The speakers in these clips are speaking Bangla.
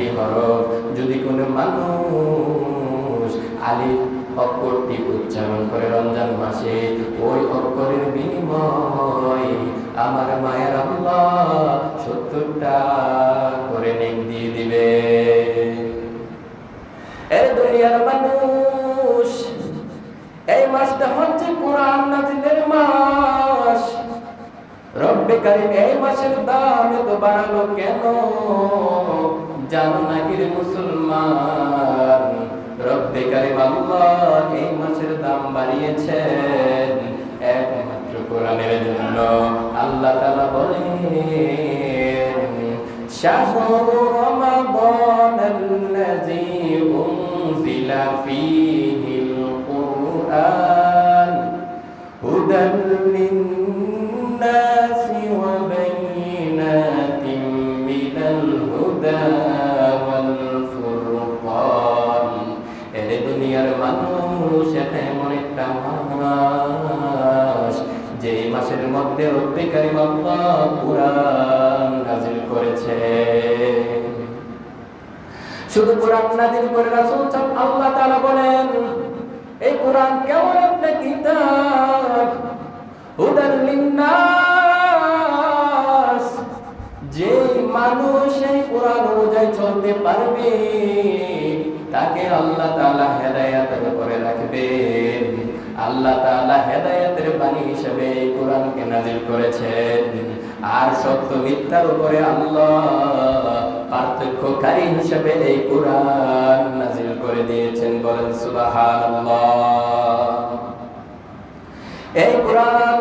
একটি হরফ, যদি কোনো মানুষ আলিফ অক্ষরটি উচ্চারণ করে রমজান মাসে, ওই অক্ষরের বিনিময় আমার মায়ের আল্লাহ সত্তরটা করে নেক দিয়ে দিবে। দুনিয়ার মানুষ, এই মাসটা হচ্ছে কোরআন মাস। রব্বে কারিম এই মাসের দাম এত বাড়ালো কেন? জানো নাকি রে মুসলমান? রব্বে কারিম আল্লাহ এই মাছের দাম বাড়িয়েছেন একমাত্র কোরআনের জন্য। আল্লাহ তাআলা বলেন, শাহর রমাদান আল্লাযী উনজিলা ফীহিল কুরআন হুদাল লিন-নাস কুরআন করেছে। শুধু কোরআন করে রাসূল আল্লাহ তাআলা বলেন, এই কোরআন কিতাব? লিন্নাস যে মানুষ এই কোরআন অনুযায়ী চলতে পারবে, তাকে আল্লাহ তাআলা হেদায়েতের করে রাখবেন আল্লাহ তাআলা হেদায়েতের বাণী হিসেবে এই কোরআনকে নাজিল করেছেন। আর সত্য মিথ্যার উপরে আল্লাহ পার্থক্যকারী হিসেবে এই কোরআন নাজিল করে দিয়েছেন বলেন সুবহানাল্লাহ। এই কোরআন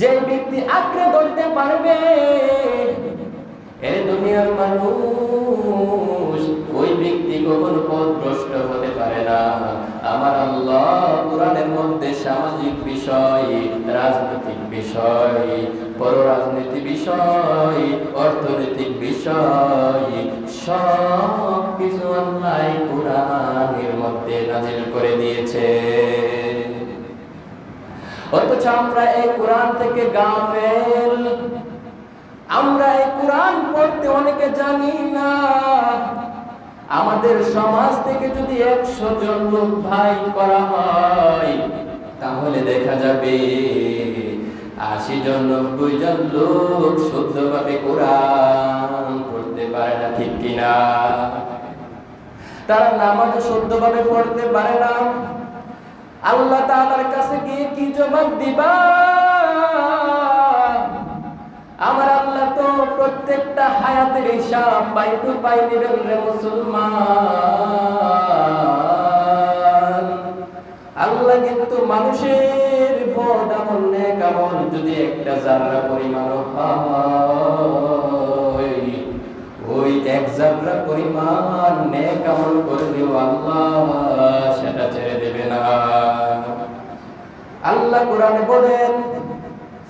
যে ব্যক্তি আঁকড়ে ধরতে পারবে এই দুনিয়ার মানুষ ওই ব্যক্তি কখনো পথভ্রষ্ট হতে পারে না। আমার আল্লাহ কোরআনের মধ্যে সামাজিক বিষয়, রাজনৈতিক বিষয়, পররাজনীতি বিষয়, অর্থনৈতিক বিষয় সব কিছু আল্লাহ কোরআনের মধ্যে নাজিল করে দিয়েছে। অথচ আমরা এই কোরআন থেকে গাফেল। আমরা এই কোরআন পড়তে অনেকে জানি না। আমাদের সমাজ থেকে যদি একশো জন লোক ভাই করা হয়, তাহলে দেখা যাবে আশি জন নব্বই জন লোক শুদ্ধভাবে কোরআন পড়তে পারে না, ঠিক কিনা? তারা নামাজ শুদ্ধভাবে পড়তে পারে না। আল্লাহ তাআলার কাছে গিয়ে কি জবাব দিবা? আমার আল্লাহ তো প্রত্যেকটা হায়াতের হিসাব টু পাই নেবেন রে মুসলমান। আল্লাহ কিন্তু মানুষের বদ আমল, নেক আমল যদি একটা জাররা পরিমাণ হয়, ওই এক জাররা পরিমাণ নেক আমল করলেও আল্লাহ, সেটা ছেড়ে দেবে না। আল্লাহ কোরআনে বলেন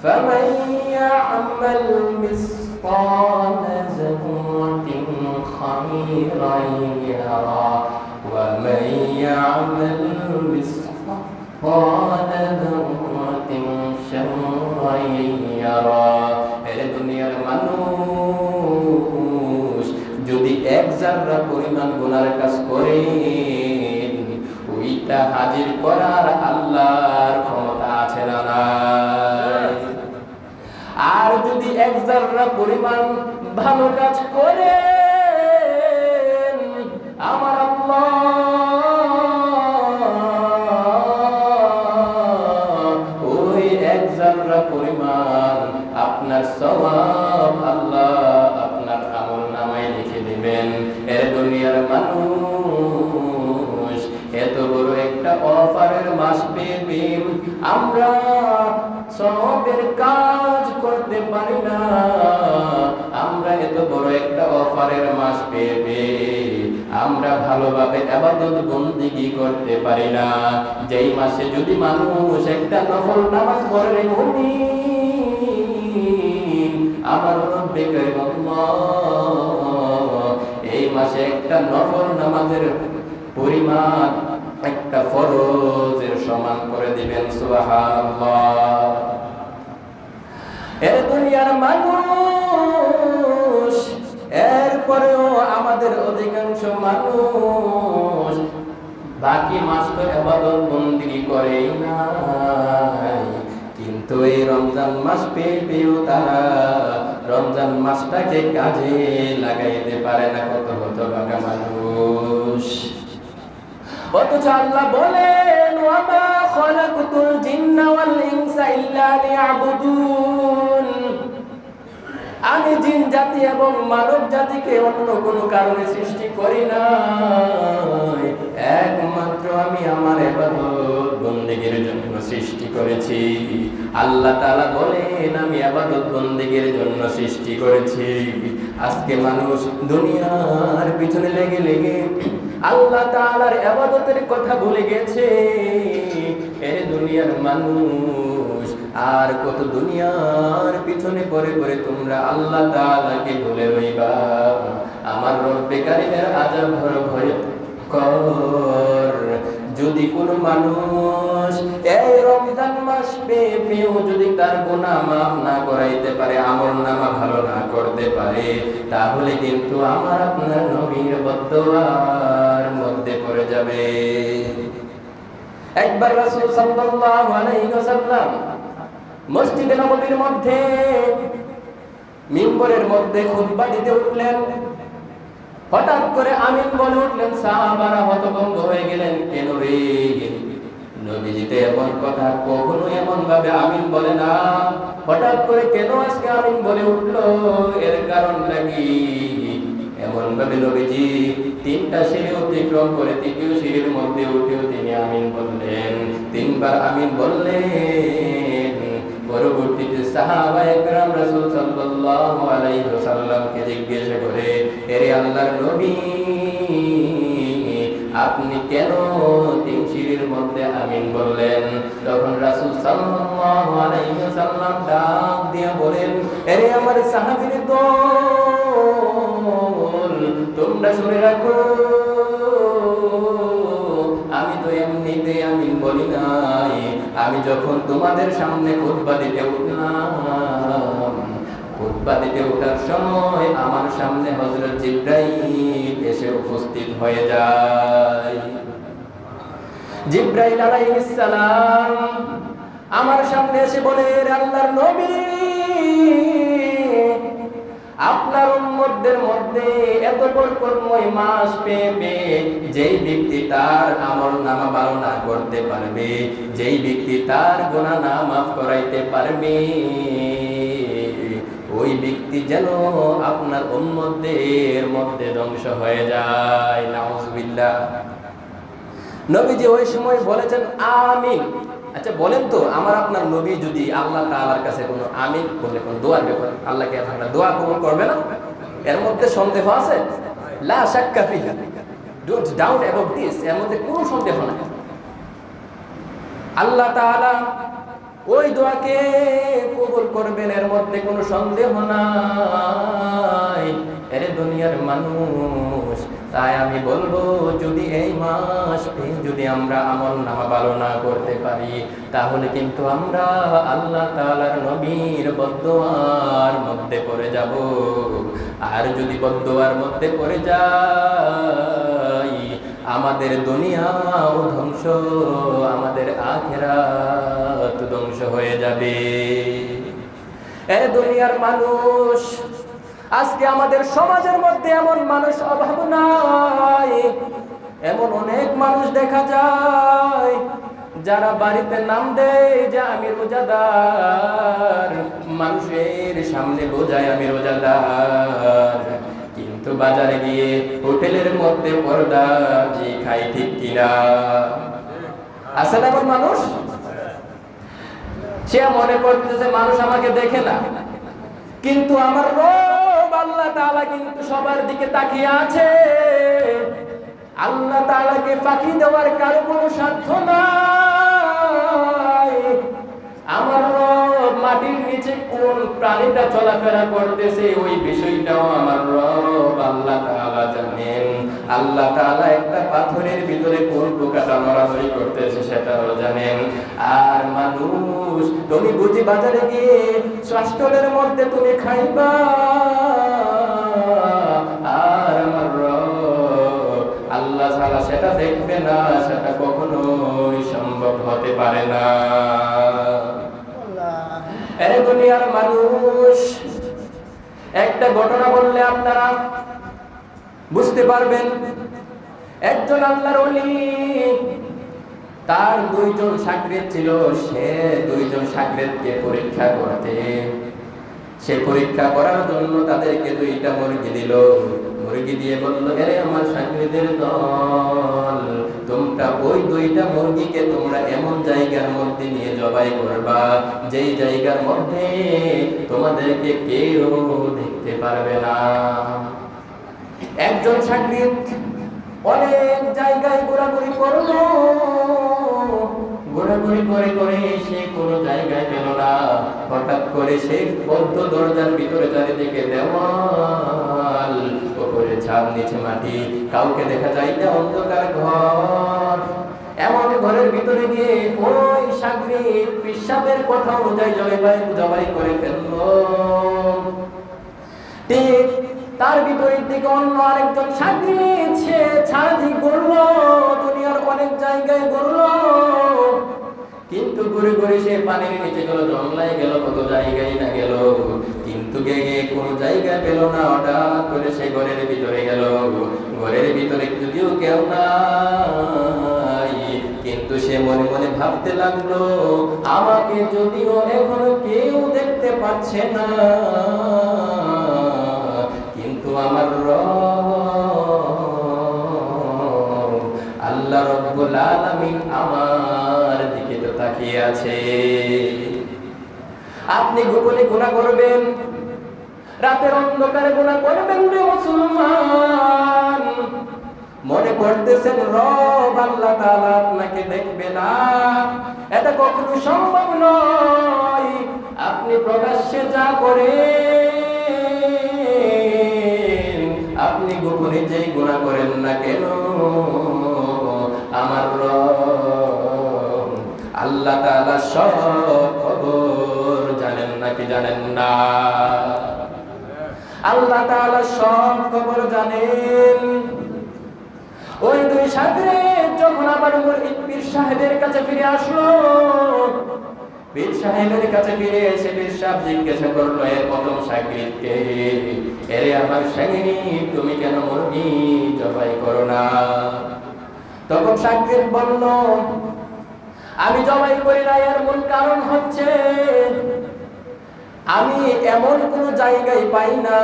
فمن يعمل مثقال ذرة خيرا يرى ومن يعمل مثقال ذرة شرا يرى এর দুনিয়ার মানুষ যদি এক জাররা পরিমাণ গুনার কাজ করে ওইটা হাজির করার এক জাররা পরিমাণ ভালো কাজ করে আমার ওই এক জাররা পরিমাণ আপনার সওয়াব আল্লাহ আপনার আমল নামায় লিখে দিবেন। এর দুনিয়ার মানুষ এত বড় একটা অফারের মাস পেয়ে আমরা সবের কাজ করতে পারি না। আমরা এত বড় একটা অফারের মাস পেয়ে আমরা ভালোভাবে আবাদত বন্দিগি করতে পারি না। যেই মাসে যদি মানুষ একটা নফল নামাজ পড়ে মুমিন আমার রব্বে করিম এই মাসে একটা নফল নামাজের পরিমাণ একটা ফরজের সমান করে দিবেন এর দুনিয়ার মানুষ, এরপরেও আমাদের অধিকাংশ মানুষ বাকি মাস তো এবাদত বন্দিগি করেই না কিন্তু এই রমজান মাস পেয়ে পেয়েও তারা রমজান মাসটাকে কাজে লাগাইতে পারে না, কত কত বাঁকা মানুষ। অথচ আল্লাহ বলেন আমি জিন জাতি এবং মানব জাতিকে অন্য কোনো কারণে সৃষ্টি করি না একমাত্র আমি আমার এবাদত বন্দেগের জন্য সৃষ্টি করেছি। আল্লাহ তাআলা বলেন, আমি আবাদত বন্দেগের জন্য সৃষ্টি করেছি। আজকে মানুষ দুনিয়ার পিছনে লেগে লেগে আল্লাহ তাআলার আবাদতের কথা ভুলে গেছে। এর দুনিয়ার মানুষ আর কত দুনিয়ার পিছনে পরে পরে তোমরা আল্লাহ তালাকে ভুলে রইবা। আমার রব্বে কারিমের আজাব ভয় কর যদি কোন মানুষ এই রমজান মাস পেয়ে পেয়েও যদি তার গুনাহ মাফ না করাইতে পারে, আমল নামা ভালো না করতে পারে, তাহলে কিন্তু আমার আপনার নবীর বদোয়ার মধ্যে পড়ে যাবে। একবার রাসূল সাল্লাল্লাহু আলাইহি ওয়াসাল্লাম মসজিদে নববীর মধ্যে মিম্বরের মধ্যে খুতবা দিতে উঠলেন। হঠাৎ করে আমিন বলে উঠলেন, সাহাবারা হতভম্ব হয়ে গেলেন, কেন রে? নবীজিতে এমন কথা কখনো এমন ভাবে আমিন বলে না। হঠাৎ করে কেন আজকে আমিন বলে উঠল? এর কারণটা কি? এমন ভাবে নবীজি তিনটা সিঁড়ি অতিক্রম করে তৃতীয় সিঁড়ির মধ্যে উঠেও তিনি আমিন বললেন, তিনবার আমিন বললেন পরবর্তীতে সাহাবা একরাম রাসূল সাল্লাল্লাহু আলাইহি ওয়াসাল্লামকে জিজ্ঞেস করে, এরে আল্লাহর নবী, আপনি কেন তিন সিঁড়ির মধ্যে আমিন বললেন? তখন রাসূল সাল্লাল্লাহু আলাইহি ওয়াসাল্লাম ডাক দিয়ে বলেন, এরে আমার সাহাবীর দল, তোমরা শুনে রাখো আমি যখন তোমাদের সামনে খুতবা দিতে উঠলাম, খুতবা দিতে ওঠার সময় আমার সামনে হজরত জিব্রাইল এসে উপস্থিত হয়ে যায়। জিব্রাইল আলাইহিস সালাম আমার সামনে এসে বলে "রে আল্লাহর নবী আপনার উম্মতদের মধ্যে এত বরকতময় মাস পেয়ে যেই ব্যক্তি তার আমল নামা না করতে পারবে, যেই ব্যক্তি তার গুনাহ না মাফ করাইতে পারবে, ওই ব্যক্তি যেন আপনার উম্মতদের মধ্যে ধ্বংস হয়ে যায়। নাউজুবিল্লাহ। নবীজি ওই সময় বলেছেন, আমিন। আচ্ছা বলেন তো, আমার আপনার নবী যদি আল্লাহ তাআলার কাছে কোনো আমিন বলে কোনো দোয়ার ব্যাপার আল্লাহকে আপনারা দোয়া কবুল করবে না? এর মধ্যে সন্দেহ আছে? ডাউট এর মধ্যে কোনো সন্দেহ আল্লাহ ওই দোয়াকে করবেন, এর মধ্যে কোনো সন্দেহ দুনিয়ার মানুষ তাই আমি বলব, যদি এই মাস যদি আমরা আমল নামা ভালো করতে পারি, তাহলে কিন্তু আমরা আল্লাহ তাআলার নবীর বদোয়ার মধ্যে পড়ে যাব। আর যদি বদোয়ার মধ্যে পড়ে যাই, আমাদের দুনিয়াও ধ্বংস, আমাদের আখেরাত ধ্বংস হয়ে যাবে। এ দুনিয়ার মানুষ আজকে আমাদের সমাজের মধ্যে এমন মানুষ অভাব নাই এমন অনেক মানুষ দেখা যায় যারা বাড়িতে নাম দেয় যে আমি রোজাদার, মানুষের সামনে বোঝায় আমি রোজাদার। কিন্তু বাজারে গিয়ে হোটেলের মধ্যে পর্দা, যে খাই ঠিক কিনা? আছে না এমন মানুষ? সে মনে করতেছে মানুষ আমাকে দেখে না। কিন্তু আমার রব আল্লাহ তাআলা কিন্তু সবার দিকে তাকিয়ে আছে। আল্লাহ তাআলাকে ফাঁকি দেওয়ার কারও কোনো সাধ্য নাই। আমার মাটির নিচে কোন প্রাণীটা চলাফেরা করতেছে, ওই বিষয়টাও আমার রব আল্লাহ তাআলা জানেন। আল্লাহ তাআলা একটা পাথরের ভিতরে কোন পোকাটা নড়াচড়ি করতেছে সেটাও জানেন। আর মানুষ, তুমি বুঝি বাজারে গিয়ে স্বাস্থ্যের মধ্যে তুমি খাইবা? থাকে না সেটা কখনোই সম্ভব হতে পারে না। দুনিয়ার মানুষ, একটা ঘটনা বললে আপনারা বুঝতে পারবেন, একজন আল্লাহর অলি তার দুইজন সাকরেত ছিল, সে দুইজন সাকরেতকে পরীক্ষা করতে। সে পরীক্ষা করার জন্য তাদেরকে দুইটা মুরগি দিল। মুরগি দিয়ে বলল আরে আমার সাকরেদের দল, তোমরা ওই দুইটা মুরগিকে তোমরা এমন জায়গার মধ্যে নিয়ে জবাই করবা, যেই জায়গার মধ্যে তোমাদেরকে কেউ দেখতে পারবে না। একজন সাকরিত অনেক জায়গায় ঘোরাঘুরি করল। ঘোরাঘুরি করে করে সে কোনো জায়গায় পেল না। হঠাৎ করে সে বদ্ধ দরজার ভিতরে চারিদিকে ওপরে ছাদ নিচে মাটি, কাউকে দেখা যায় না অন্ধকার ঘর। এমন ঘরের ভিতরে গিয়ে ওই সাগরিক পিসাবের কথা অনুযায়ী জবাই জবাই করে ফেলল। তার বিপরীত দিকে অন্য আরেকজন সাগরিক সে ছাড়ি করল দুনিয়ার অনেক জায়গায় করল কিন্তু ঘুরে ঘুরে সে পানির নিচে গেল জঙ্গলায় গেল কত জায়গায় না গেল। জায়গা পেল না, হঠাৎ করে সে ঘরের ভিতরে গেল। ঘরের ভিতরে যদিও কেউ নাই, কিন্তু সে মনে মনে ভাবতে লাগল, আমাকে যদিও এখনও কেউ দেখতে পাচ্ছে না, কিন্তু আমার আল্লাহ রব্বুল আলামিন আমার দিকে তো তাকিয়ে আছে। আপনি গোপনে গুনাহ করবেন রাতের অন্ধকারে গুনাহ করবেন রে মুসলমান। মনে করতেছেন, রব আল্লাহ তাআলা আপনাকে দেখবে না। এটা কখনো সম্ভব নয়। আপনি প্রকাশ্যে যা করেন, আপনি গোপনে যেই গুণা করেন না কেন? আমার রব আল্লাহ তাআলা সব খবর জানেন নাকি জানেন না? আল্লাহ তাআলা সব খবর জানেন। ওই দুই সাগরে যখন আবার ওমর পীর সাহেবের কাছে ফিরে আসলো পীর সাহেবের কাছে ফিরে এসে পীর সাহেব জিজ্ঞাসা করল এর প্রথম সাগরিদকে এরে আমার সাগরিদ তুমি কেন মুরগি জবাই করো না? তখন সাগরিদ বলল, আমি জবাই করি না এর মূল কারণ হচ্ছে আমি এমন কোন জায়গায় পাই না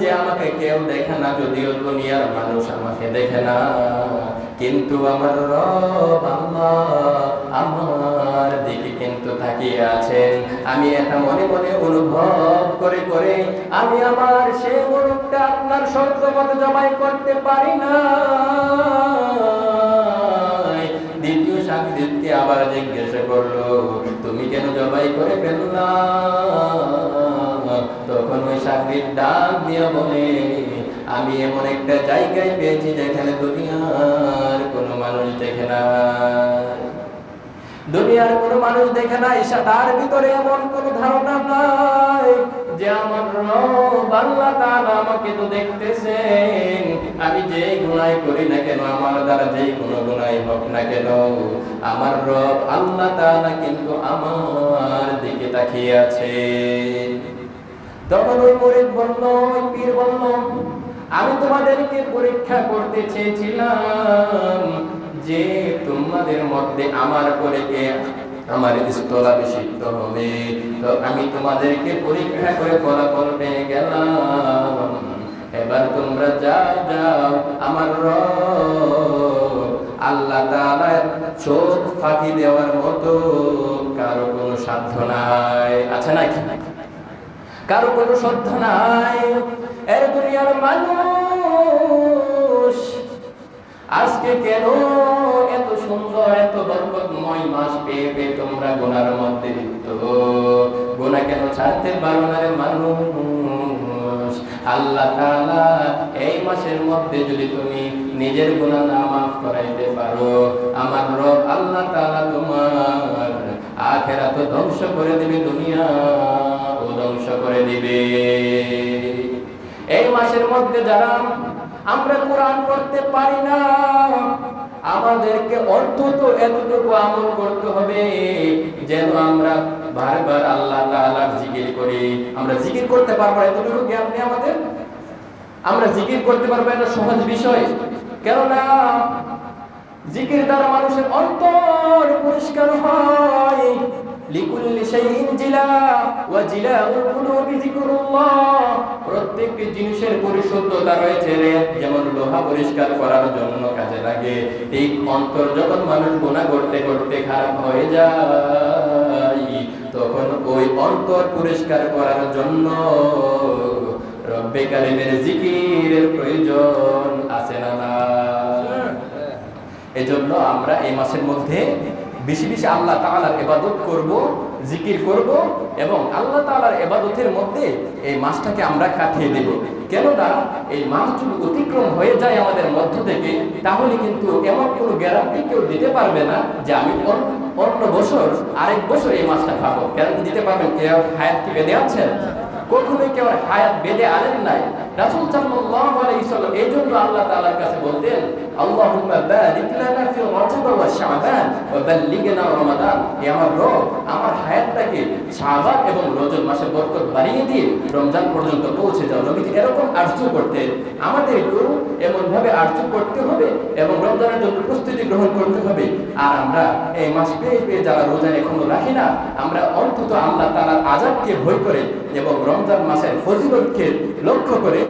যে আমাকে কেউ দেখে না, যদিও দুনিয়ার মানুষ আমাকে দেখে না। কিন্তু আমার রব আমার দিকে কিন্তু তাকিয়ে আছেন। আমি এটা মনে মনে অনুভব করে করে আমি আমার সেই মুরুখটা আপনার সত্য মতো জবাই করতে পারি না। দ্বিতীয় সাংদিদকে আবার জিজ্ঞাসা করল, তুমি কেন জবাই করে ফেললা? সাকরির ডাক দিয়া বলে, আমি এমন একটা জায়গায় পেয়েছি যেখানে দুনিয়ার কোনো মানুষ দেখে না। দুনিয়ার কোনো মানুষ দেখে না ঈশা তার ভিতরে এমন কোনো ধারণা নাই যে আমার রব আল্লাহ আমাকে তো দেখতেছেন। আমি যেই গুনাহ করি না কেন, আমার দ্বারা যেই কোনো গুনাহ হোক না কেন, আমার রব আল্লাহ তাআলা কিন্তু আমার দিকে তাকিয়ে আছে। তখন ওই মুরিদ বলল, ওই পীর বলল, আমি তোমাদেরকে পরীক্ষা করতে চেয়েছিলাম যে তোমাদের মধ্যে আমার পরে আমার স্থলাভিষিক্ত হবে। তো আমি তোমাদেরকে পরীক্ষা করে ফলাফল পেয়ে গেলাম। এবার তোমরা যাও যাও, আমার র আল্লাহ তাআলার চোখ ফাঁকি দেওয়ার মতো কারও কোনো সাধ্য নাই। আছে নাকি? কারও কোনো শ্রদ্ধা নাই। এর দুনিয়ার মানুষ, আজকে কেন এত সুন্দর, এত বরকতময় মাস পেয়ে পেয়ে তোমরা গোনার মধ্যে লিপ্ত? গোনা কেন ছাড়তে পারো না রে মানুষ? আল্লাহ তাআলা এই মাসের মধ্যে যদি তুমি নিজের গোনা না মাফ করাইতে পারো, আমার রব আল্লাহ তাআলা তোমার আখেরাত ধ্বংস করে দিবে দুনিয়া ধ্বংস করে দিবে। এই মাসের মধ্যে যারা আমরা কোরআন করতে পারি না, আমাদেরকে অন্তত এতটুকু আমল করতে হবে যেন আমরা বারবার আল্লাহ তাআলার জিকির করি। আমরা জিকির করতে পারব এতটুকু জ্ঞান নেই আমাদের? আমরা জিকির করতে পারব এটা সহজ বিষয়। কেননা জিকির দ্বারা মানুষের অন্তর পরিষ্কার হয়। লিকুল্লি শাইইন জিলা ওয়া জিলাউল কুলুবি যিকরুল্লাহ। প্রত্যেকটি জিনিসের পরিশুদ্ধতা রয়েছে রে যেমন লোহা পরিষ্কার করার জন্য কাজে লাগে। ঠিক অন্তর যখন মানুষ গুনাহ করতে করতে খারাপ হয়ে যায় তখন ওই অন্তর পরিষ্কার করার জন্য রব্বে কারিমের জিকিরের প্রয়োজন আছে না না এজন্য আমরা এই মাসের মধ্যে বেশি বেশি আল্লাহ তাআলার ইবাদত করব, জিকির করব এবং আল্লাহ তাআলার ইবাদতের মধ্যে এই মাসটাকে আমরা কাটিয়ে দেব। কেননা এই মাস যদি অতিক্রম হয়ে যায় আমাদের মধ্য থেকে, তাহলে কিন্তু এমন কোনো গ্যারান্টি কেউ দিতে পারবে না যে আমি অন্য- বছর, আরেক বছর এই মাসটা খাব। গ্যারান্টি দিতে পারবেন? কেউ হায়াত কি বেঁধে আছেন? কখনোই কেউ হায়াত বেঁধে আনেন নাই? সাল্লাল্লাহু আলাইহি সাল্লাম এই জন্য আল্লাহ তাআলার কাছে বলতেন, আল্লাহুম্মা বারিক লানা ফি রজব ওয়া শাবান ওয়া বাল্লিগনা রমাদান। হে আমার রব, আমার হায়াতটাকে শাবান এবং রজব মাসে বরকত বাড়িয়ে দিয়ে রমজান পর্যন্ত পৌঁছে যাও। নবীজি এরকম আরজু করতেন। আমাদেরকেও এমন ভাবে আরজু করতে হবে এবং রমজানের জন্য প্রস্তুতি গ্রহণ করতে হবে। আর আমরা এই মাস পেয়ে পেয়ে যারা রোজা এখনও রাখি না, আমরা অন্তত আল্লাহ তাআলার আযাবকে ভয় করে এবং রমজান মাসের ফজিলতকে লক্ষ্য করে